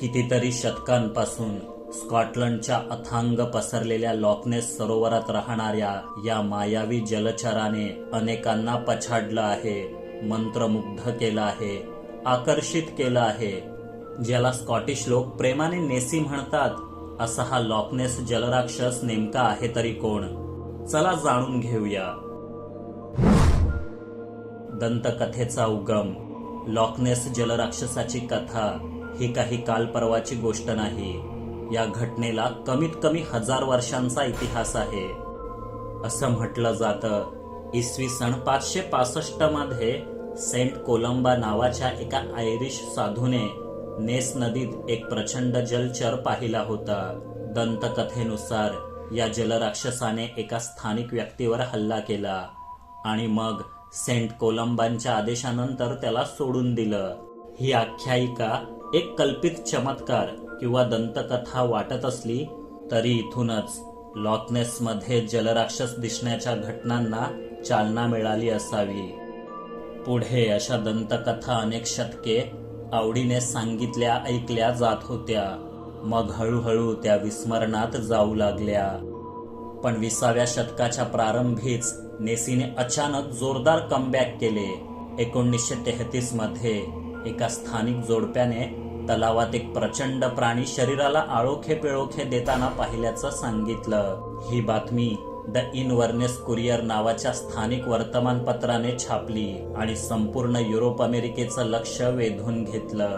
कितीतरी शतकांपासून स्कॉटलंडच्या अथांग पसरलेल्या लॉकनेस सरोवरात राहणाऱ्या या मायावी जलचराने अनेकांना पछाडलं आहे मंत्रमुग्ध केलं आहे आकर्षित केलं आहे ज्याला स्कॉटिश लोक प्रेमाने नेसी म्हणतात. असा हा लॉकनेस जलराक्षस नेमका आहे तरी कोण? चला जाणून घेऊया. दंतकथेचा उगम लॉकनेस जलराक्षसाची कथा. ही काही काल परवाची गोष्ट नाही. या घटनेला कमीत कमी हजार वर्षांचा इतिहास आहे. असं म्हटलं जातं. इसवी सन पाचशे पासष्टमध्ये सेंट कोलंबा नावाच्या एका आयरिश साधूने नेस नदीत एक प्रचंड जलचर पाहिला होता. दंतकथेनुसार या जलराक्षसाने एका स्थानिक व्यक्तीवर हल्ला केला आणि मग सेंट कोलंबांच्या आदेशानंतर त्याला सोडून दिलं. ही आख्यायिका एक कल्पित चमत्कार किंवा दंतकथा वाटत असली तरी इथूनच लॉकनेसमध्ये जलराक्षस दिसण्याच्या घटनांना चालना मिळाली असावी. पुढे अशा दंतकथा अनेक शतके आवडीने सांगितल्या ऐकल्या जात होत्या. मग हळूहळू त्या विस्मरणात जाऊ लागल्या. पण विसाव्या शतकाच्या प्रारंभीच नेसीने अचानक जोरदार कमबॅक केले. एकोणीसशे तेहतीसमध्ये एका स्थानिक जोडप्याने तलावात एक प्रचंड प्राणी शरीराला आळोखे पिळोखे देताना पाहिल्याचं सांगितलं. ही बातमी द इनवर्नेस कुरिअर नावाच्या स्थानिक वर्तमानपत्राने छापली आणि संपूर्ण युरोप अमेरिकेचं लक्ष वेधून घेतलं.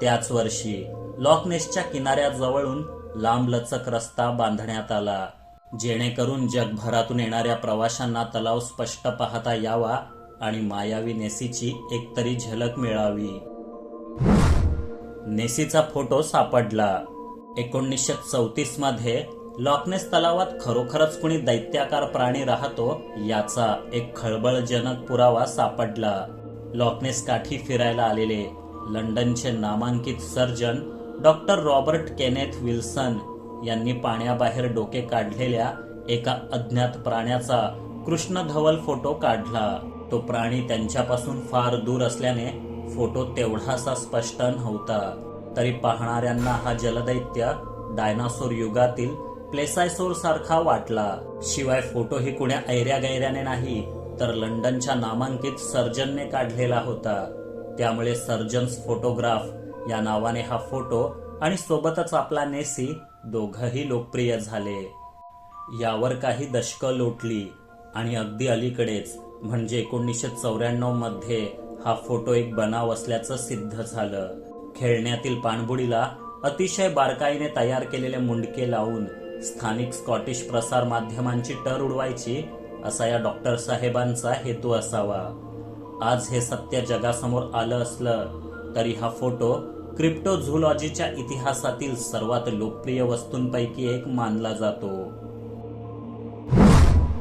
त्याच वर्षी लॉकनेसच्या किनाऱ्याजवळून लांबलचक रस्ता बांधण्यात आला. जेणेकरून जगभरातून येणाऱ्या प्रवाशांना तलाव स्पष्ट पाहता यावा आणि मायावी नेसीची एकतरी झलक मिळावी. नेसीचा फोटो सापडला. एकोणीसशे चौतीसमध्ये लॉकनेस तलावात खरोखरच कुणी दैत्याकार प्राणी राहतो याचा एक खळबळजनक पुरावा सापडला. लॉकनेस काठी फिरायला आलेले लंडनचे नामांकित surgeon doctor Robert Kenneth Wilson यांनी पाण्याबाहेर डोके काढलेल्या एका अज्ञात प्राण्याचा कृष्णधवल फोटो काढला. तो प्राणी त्यांच्यापासून फार दूर असल्याने फोटो तेवढासा स्पष्ट नव्हता. तरी पाहणाऱ्यांना हा जलदैत्य डायनासोर युगातील प्लेसायसोर सारखा वाटला. शिवाय फोटो ही कुण्या ऐऱ्या गैऱ्याने नाही तर लंडनच्या नामांकित सर्जनने काढलेला होता. त्यामुळे सर्जन्स फोटोग्राफ या नावाने हा फोटो आणि सोबतच आपला नेसी दोघंही लोकप्रिय झाले. यावर काही दशकं लोटली आणि अगदी अलीकडेच म्हणजे एकोणीसशे चौऱ्याण्णवमध्ये हा फोटो एक बनाव असल्याचं सिद्ध झालं. खेळण्यातील पाणबुडीला अतिशय बारकाईने तयार केलेले मुंडके लावून स्थानिक स्कॉटिश प्रसार माध्यमांची टर उडवायची असा या डॉक्टर साहेबांचा हेतू असावा. आज हे सत्य जगासमोर आलं असलं तरी हा फोटो क्रिप्टोझुलॉजीच्या इतिहासातील सर्वात लोकप्रिय वस्तूंपैकी एक मानला जातो.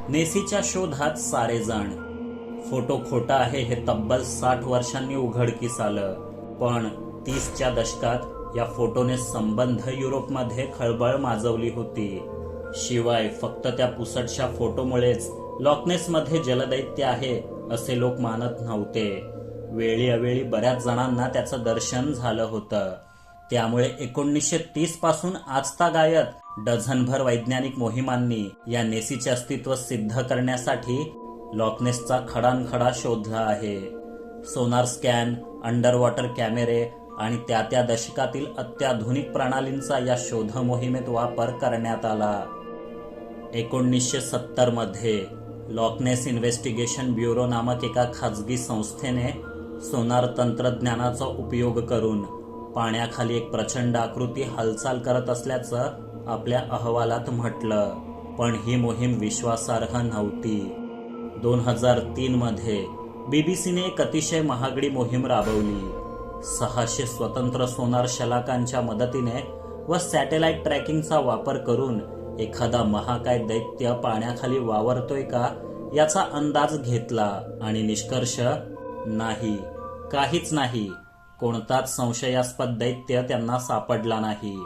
नेसीच्या शोधात सारे जण फोटो खोटा आहे हे तब्बल साठ वर्षांनी उघडकीस आलं. पण तीसच्या दशकात या फोटोने संबंध युरोपमध्ये खळबळ माजवली होती. शिवाय फक्त त्या पुसटशा फोटोमुळेच लॉकनेसमध्ये जलदैत्य आहे असे लोक मानत नव्हते. वेळी अवेळी बऱ्याच जणांना त्याचं दर्शन झालं होतं. त्यामुळे एकोणीसशे तीसपासून आजतागायत डझनभर वैज्ञानिक मोहिमांनी या नेसीचे अस्तित्व सिद्ध करण्यासाठी लॉकनेसचा खडानखडा शोधला आहे. सोनार स्कॅन अंडर वॉटर कॅमेरे आणि त्या त्या दशकातील अत्याधुनिक प्रणालींचा या शोध मोहिमेत वापर करण्यात आला. एकोणीसशे सत्तरमध्ये लॉकनेस इन्व्हेस्टिगेशन ब्युरो नामक एका खाजगी संस्थेने सोनार तंत्रज्ञानाचा उपयोग करून पाण्याखाली एक प्रचंड आकृती हालचाल करत असल्याचं आपल्या अहवालात म्हटलं. पण ही मोहीम विश्वासार्ह नव्हती. दोन हजार तीनमध्ये बी बी बीबीसीने एक अतिशय महागडी मोहीम राबवली. सहाशे स्वतंत्र सोनार शलाकांच्या मदतीने व सॅटेलाइट ट्रॅकिंगचा वापर करून एखादा महाकाय दैत्य पाण्याखाली वावरतोय का याचा अंदाज घेतला आणि निष्कर्ष नाही काहीच नाही. कोणताच संशयास्पद दैत्य त्यांना सापडला नाही.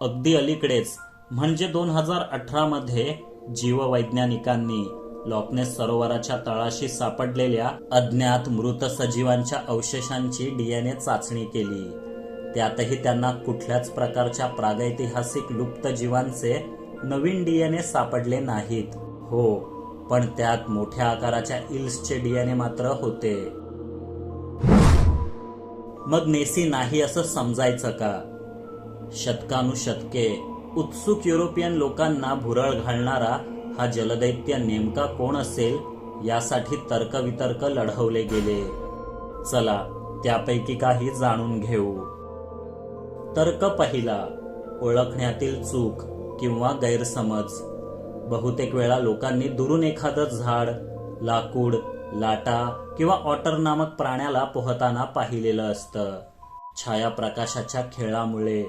अगदी अलीकडेच म्हणजे दोन हजार अठरामध्ये जीववैज्ञानिकांनी लॉकनेस सरोवराच्या तळाशी सापडलेल्या अज्ञात मृत सजीवांच्या अवशेषांची डीएनए चाचणी केली. त्यातही त्यांना कुठल्याच प्रकारच्या प्रागैतिहासिक लुप्त जीवांचे नवीन डीएनए सापडले नाहीत. हो पण त्यात मोठ्या आकाराच्या इल्सचे डीएनए मात्र होते. मग नेसी नाही असं समजायचं का? शतकानुशतके उत्सुक युरोपियन लोकांना भुरळ घालणारा हा जलदैत्य नेमका कोण असेल यासाठी तर्कवितर्क लढवले गेले. चला त्यापैकी काही जाणून घेऊ. तर्क पहिला ओळखण्यातील चूक किंवा गैरसमज. बहुतेक वेळा लोकांनी दुरून एखादं झाड लाकूड लाटा किंवा ऑटर नामक प्राण्याला पोहताना पाहिलेलं असतं. छाया प्रकाशाच्या खेळामुळे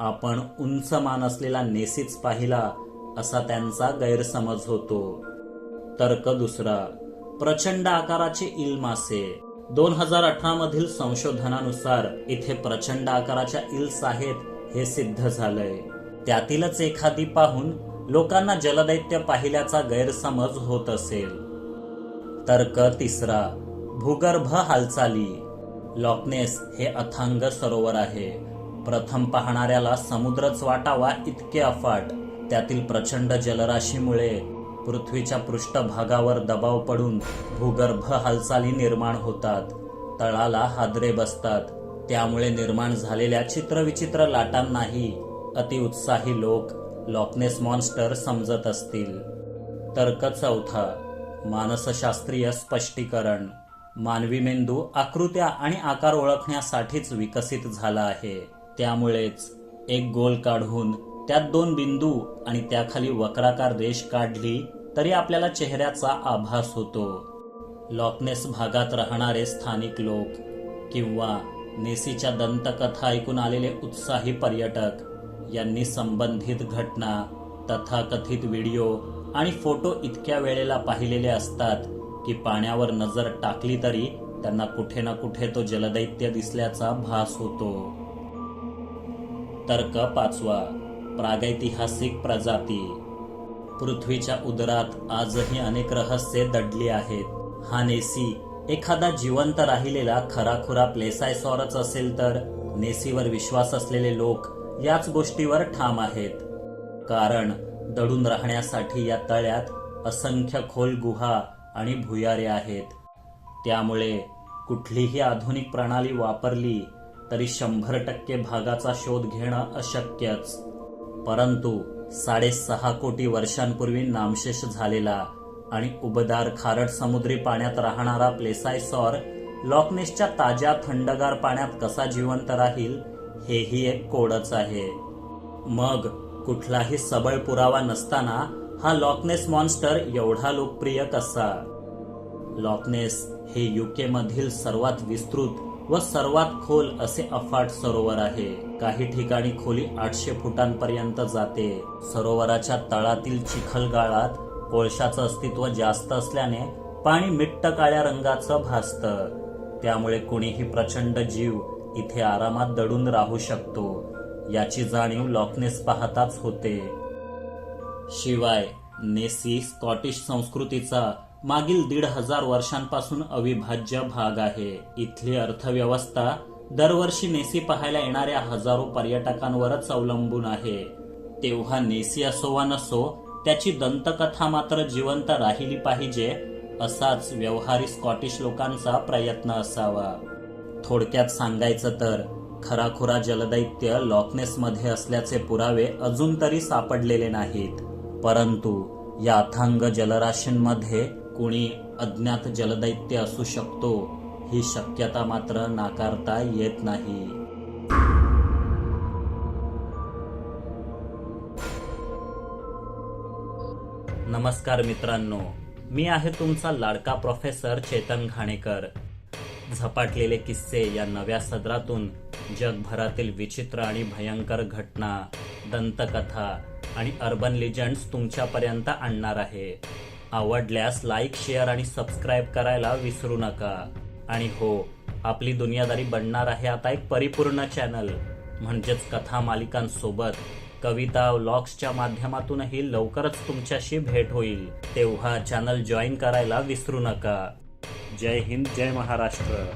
आपण उंच मान असलेला नेसीच पाहिला असा त्यांचा गैरसमज होतो. तर्क दुसरा प्रचंड आकाराचे इल मासे दोन हजार अठरा मधील संशोधनानुसार इथे प्रचंड आकाराच्या इल्स आहेत हे सिद्ध झालंय. त्यातीलच एखादी पाहून लोकांना जलदैत्य पाहिल्याचा गैरसमज होत असेल. तर्क तिसरा भूगर्भ हालचाली. लॉकनेस हे अथांग सरोवर आहे. प्रथम पाहणाऱ्याला समुद्रच वाटावा इतके अफाट. त्यातील प्रचंड जलराशीमुळे पृथ्वीच्या पृष्ठभागावर दबाव पडून भूगर्भ हालचाली निर्माण होतात. तळाला हादरे बसतात. त्यामुळे निर्माण झालेल्या चित्रविचित्र लाटांनाही अतिउत्साही लोक लॉकनेस मॉन्स्टर समजत असतील. तर्क चौथा मानसशास्त्रीय स्पष्टीकरण. मानवी मेंदू आकृत्या आणि आकार ओळखण्यासाठीच विकसित झाला आहे. त्यामुळेच एक गोल काढून त्यात दोन बिंदू आणि त्याखाली वक्राकार रेष काढली तरी आपल्याला चेहऱ्याचा आभास होतो. लॉकनेस भागात राहणारे स्थानिक लोक किंवा नेसीच्या दंतकथा ऐकून आलेले उत्साही पर्यटक यांनी संबंधित घटना तथाकथित व्हिडिओ आणि फोटो इतक्या वेळेला पाहिलेले असतात की पाण्यावर नजर टाकली तरी त्यांना कुठे ना कुठे तो जलदैत्य दिसल्याचा भास होतो. तर्क पाचवा. प्रागैतिहासिक प्रजाती. पृथ्वीच्या उदरात आजही अनेक रहस्ये दडली आहेत. हा नेसी एखादा जिवंत राहिलेला खराखुरा प्लेसायसॉरच असेल तर नेसीवर विश्वास असलेले लोक याच गोष्टीवर ठाम आहेत. कारण दडून राहण्यासाठी या तळ्यात असंख्य खोल गुहा आणि भुयारे आहेत. त्यामुळे कुठलीही आधुनिक प्रणाली वापरली तरी शंभर टक्के भागाचा शोध घेणं अशक्यच. परंतु साडेसहा कोटी वर्षांपूर्वी नामशेष झालेला आणि उबदार खारट समुद्री पाण्यात राहणारा प्लेसायसॉर लॉकनेसच्या ताज्या थंडगार पाण्यात कसा जिवंत राहील हेही एक कोडच आहे. मग कुठलाही सबळ पुरावा नसताना हा लॉकनेस मॉन्स्टर एवढा लोकप्रिय कसा? लॉकनेस हे युके मधील सर्वात विस्तृत व सर्वात खोल असे अफाट सरोवर आहे. काही ठिकाणी खोली आठशे फुटांपर्यंत जाते. सरोवराच्या तळातील चिखलगाळात कोळशाचं अस्तित्व जास्त असल्याने पाणी मिट्ट काळ्या रंगाचं भासतं. त्यामुळे कुणीही प्रचंड जीव इथे आरामात दडून राहू शकतो. याची जाणीव लॉकनेस पाहताच होते. शिवाय नेसी स्कॉटिश संस्कृतीचा मागील दीड हजार वर्षांपासून अविभाज्य भाग आहे. इथली अर्थव्यवस्था दरवर्षी नेसी पाहायला येणाऱ्या हजारो पर्यटकांवरच अवलंबून आहे. तेव्हा नेसी असो वा नसो त्याची दंतकथा मात्र जिवंत राहिली पाहिजे असाच व्यवहारी स्कॉटिश लोकांचा प्रयत्न असावा. थोडक्यात सांगायचं तर खराखुरा जलदैत्य लॉकनेसमध्ये असल्याचे पुरावे अजून तरी सापडलेले नाहीत. परंतु या अथांग जलराशींमध्ये कोणी अज्ञात जलदैत्य असू शकतो ही शक्यता मात्र नाकारता येत नाही. नमस्कार मित्रांनो मी आहे तुमचा लाडका प्रोफेसर चेतन घाणेकर. झपाटलेले किस्से या नव्या सदरातून जगभरातील विचित्र आणि भयंकर घटना दंतकथा आणि अर्बन लिजंड्स तुमच्यापर्यंत आणणार आहे. आवडल्यास लाईक शेअर आणि सबस्क्राईब करायला विसरू नका. आणि हो आपली दुनियादारी बनणार आहे आता एक परिपूर्ण चॅनल म्हणजेच कथा मालिकांसोबत. कविता व्लॉग्सच्या माध्यमातूनही लवकरच तुमच्याशी भेट होईल. तेव्हा चॅनल जॉईन करायला विसरू नका. जय हिंद जय महाराष्ट्र.